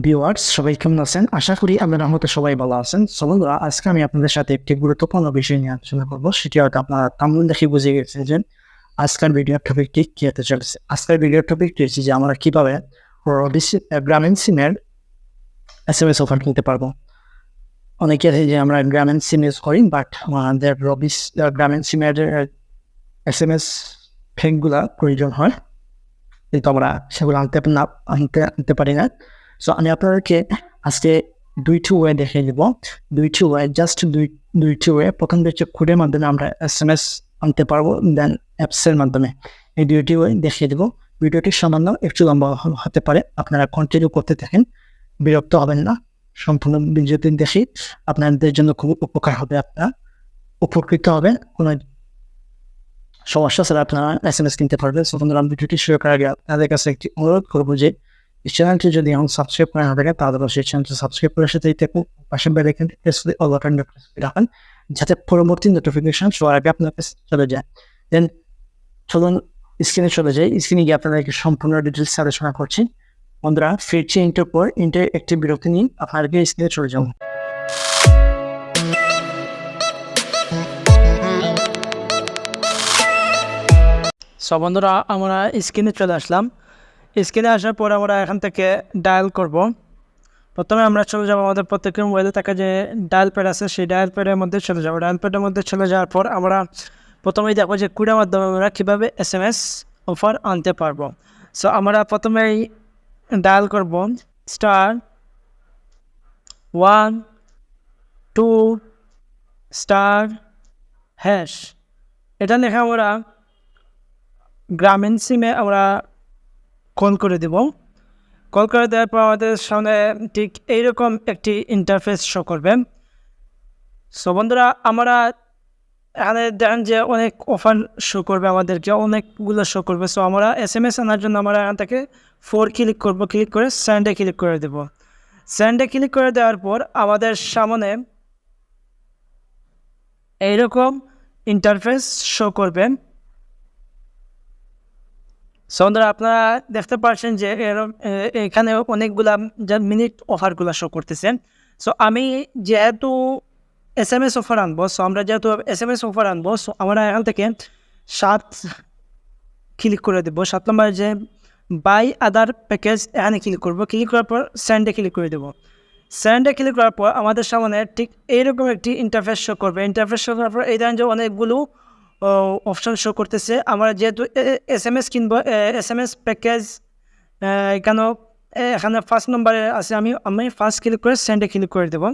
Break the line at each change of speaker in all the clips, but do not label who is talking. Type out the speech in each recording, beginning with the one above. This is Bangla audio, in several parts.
ভিউয়ার্স সবাই কেমন আছেন? আশা করি আপনারা হয়তো সবাই ভালো আছেন। বন্ধুরা আজকে আমি আপনাদের সাথে একটি গুরুত্বপূর্ণ বিষয় নিয়ে আলোচনা করব। সেটি হয়তো আপনারা তামুল দেখে বুঝে গেছেন যে আজকের ভিডিওর টপিকটি কি হতে চলেছে। আজকের ভিডিওর টপিকটি হচ্ছে যে আমরা কীভাবে গ্রামীণ সিমের এস এম এস অফার কিনতে পারব। অনেকে আছে যে আমরা গ্রামীণ সিম ইউজ করি বাট আমাদের রবি স- আহ, গ্রামীণ সিমের এস এম এস ফেকগুলা প্রয়োজন হয়। কিন্তু আমরা সেগুলো আনতে না আনতে আনতে পারি না। সো আমি আপনাদেরকে আজকে দুইটি ওয়ে দেখিয়ে দিব। দুইটি ওয়ে জাস্ট দুই, দুইটি ওয়ে প্রথম হচ্ছে কোডের মাধ্যমে আমরা এস এম এস আনতে পারব দেন অ্যাপসের মাধ্যমে। এই দুইটি ওয়ে দেখিয়ে দেবো। ভিডিওটি সামান্য একটু লম্বা হতে পারে। আপনারা কন্টিনিউ করতে থাকেন। বিরক্ত হবেন না। সম্পূর্ণ ভিডিওটি দেখি। আপনাদের জন্য খুব উপকার হবে আপনারা। উপকৃত হবেন। কোনো সমস্যা ছাড়া আপনারা এস এম এস কিনতে পারবেন। সো, বন্ধুরা ভিডিওটি শুরু করার আগে আপনাদের কাছে একটি অনুরোধ করব যে চ্যানেলটি যদি এখন সাবস্ক্রাইব করা না থাকে তাহলে অবশ্যই চ্যানেলটি সাবস্ক্রাইব করে সাথেই থাকুন পাশে bell icon press all button press যাতে পরবর্তী নোটিফিকেশন সবার আগে আপনার কাছে চলে যায়। দেন চলুন স্ক্রিনে চলে যাই। স্ক্রিনে গিয়ে আপনাদেরকে সম্পূর্ণ ডিটেলস আলোচনা করছি। বন্ধুরা, ফিরছি ইন্টার পর। ইন্টার একটি বিরতি নিন। আপনাদেরকে স্ক্রিনে চলে যাব সব বন্ধুরা, আমরা স্ক্রিনে চলে আসলাম। স্ক্রিনে আসার পর আমরা এখান থেকে ডায়াল করব। প্রথমে আমরা চলে যাব আমাদের প্রত্যেকের মোবাইলে থাকা যে ডায়াল প্যাড আছে, সেই ডায়াল প্যাডের মধ্যে চলে যাব। ডায়াল প্যাডের মধ্যে চলে যাওয়ার পর আমরা প্রথমেই দেখব যে কুড়ির মাধ্যমে আমরা কীভাবে এস এম এস অফার আনতে পারব। সো আমরা প্রথমেই ডায়াল করব star one two star hash এটা লেখা আমরা গ্রামীণ সিমে আমরা কল করে দেব। কল করে দেওয়ার পর আমাদের সামনে ঠিক এইরকম একটি ইন্টারফেস শো করবে। সো বন্ধুরা, আমরা এখানে দেখেন যে অনেক অফার শো করবে আমাদেরকে, অনেকগুলো শো করবে। সো আমরা এস এম এস আনার জন্য আমরা এখান থেকে ফোর ক্লিক করব ক্লিক করে স্যান্ডে ক্লিক করে দেব। স্যান্ডে ক্লিক করে দেওয়ার পর আমাদের সামনে এইরকম ইন্টারফেস শো করবে। সন্ধ্যা আপনারা দেখতে পাচ্ছেন যে এখানে অনেকগুলা যে মিনিট অফারগুলো শো করতেছেন সো আমি যেহেতু এস এম এস অফার আনব সো আমরা যেহেতু এস এম এস অফার আনব সো আমরা এখান থেকে সাত ক্লিক করে দেবো। সাত নম্বর যে বাই আদার প্যাকেজ এখানে ক্লিক করব। ক্লিক করার পর স্যান্ডে ক্লিক করে দেবো। স্যান্ডে ক্লিক করার পর আমাদের সামনে ঠিক এইরকম একটি ইন্টারফেস শো করবে। ইন্টারফেস শো করার পর এই ধরনের যে অনেকগুলো অপশন শো করতেছে। আমরা যেহেতু এস এম এস কিনবো এস এম এস প্যাকেজ এখানেও এখানে ফার্স্ট নম্বরে আছে, আমি আমি ফার্স্ট ক্লিক করে স্যান্ডে ক্লিক করে দেবো।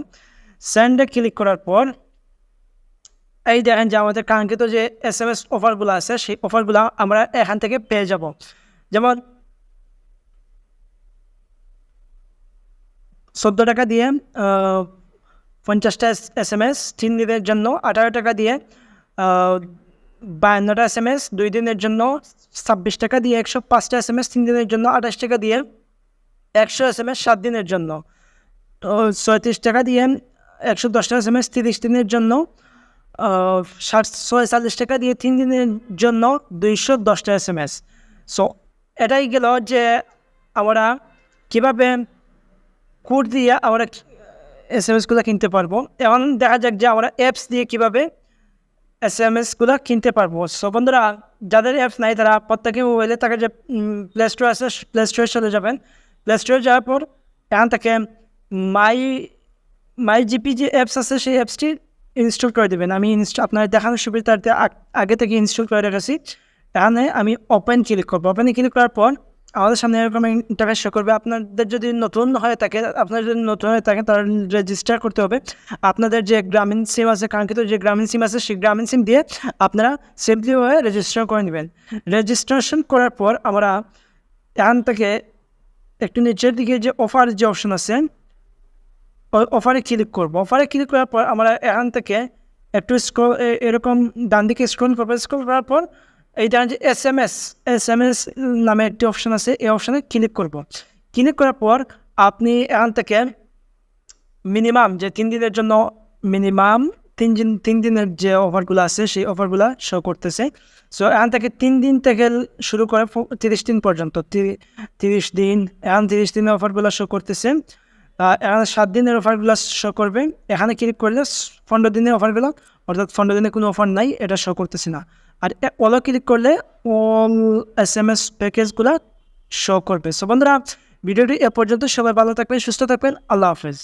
স্যান্ডে ক্লিক করার পর, এই দেখেন যে আমাদের কাঙ্ক্ষিত যে এস এম এস অফারগুলো আছে, সেই অফারগুলো আমরা এখান থেকে পেয়ে যাব। যেমন, চোদ্দ টাকা দিয়ে পঞ্চাশটা এস এম এস তিন দিনের জন্য, আঠারো টাকা দিয়ে বায়ান্নটা এস এম এস দুই দিনের জন্য ছাব্বিশ টাকা দিয়ে একশো পাঁচটা এস এম এস তিন দিনের জন্য আঠাশ টাকা দিয়ে একশো এস এম এস সাত দিনের জন্য। ছয়ত্রিশ টাকা দিয়ে একশো দশটা এস এম এস তিরিশ দিনের জন্য ষাট ছয়চল্লিশ টাকা দিয়ে তিন দিনের জন্য দুইশো দশটা এস এম এস সো এটাই গেল যে আমরা কীভাবে কোড দিয়ে আমরা এস এম এসগুলো কিনতে পারব। এখন দেখা যাক যে আমরা অ্যাপস দিয়ে কীভাবে এস এম এসগুলো কিনতে পারব। সো বন্ধুরা, যাদের অ্যাপস নাই তারা প্রত্যেকে মোবাইলে তাকে যে প্লে স্টোর আছে প্লে স্টোরে চলে যাবেন। প্লে স্টোরে যাওয়ার পর এখান থেকে মাই মাই জিপি যে অ্যাপস আছে, সেই অ্যাপসটি ইনস্টল করে দেবেন। আমি ইনস্টল আপনার দেখানোর সুবিধার্থে আগে থেকে ইনস্টল করে রেখেছি। এখানে আমি ওপেন ক্লিক করব। ওপেনে ক্লিক করার পর আমাদের সামনে এরকম ইন্টারফেস শো করবে। আপনাদের যদি নতুন হয়ে থাকে, আপনার যদি নতুন হয়ে থাকে তাহলে রেজিস্টার করতে হবে। আপনাদের যে গ্রামীণ সিম আছে, কাঙ্ক্ষিত যে গ্রামীণ সিম আছে, সেই গ্রামীণ সিম দিয়ে আপনারা সিম্পলিভাবে রেজিস্টার করে নেবেন। রেজিস্ট্রেশন করার পর আমরা এখান থেকে একটু নিচের দিকে যে অফার যে অপশন আছে অফারে ক্লিক করব। অফারে ক্লিক করার পর আমরা এখান থেকে একটু স্ক্রল এরকম ডান দিকে স্ক্রল করব। স্ক্রল করার পর এই যে S M S S M S নামে একটি অপশন আছে, এই অপশানে ক্লিক করব। ক্লিক করার পর আপনি এখান থেকে মিনিমাম যে তিন দিনের জন্য মিনিমাম তিন দিন, তিন দিনের যে অফারগুলো আছে, সেই অফারগুলো শো করতেছে। সো এখান থেকে তিন দিন থেকে শুরু করে তিরিশ দিন পর্যন্ত তিরিশ দিন, এখন তিরিশ দিনের অফারগুলো শো করতেছে। এখানে সাত দিনের অফারগুলো শো করবে। এখানে ক্লিক করলে পনেরো দিনের অফারগুলো অর্থাৎ পনেরো দিনে কোনো অফার নাই, এটা শো করতেছি না। আর অলো ক্লিক করলে অল এস এম এস প্যাকেজগুলো শো করবে। সো বন্ধুরা, ভিডিওটি এ পর্যন্ত, সবাই ভালো থাকবেন, সুস্থ থাকবেন, আল্লাহ হাফেজ।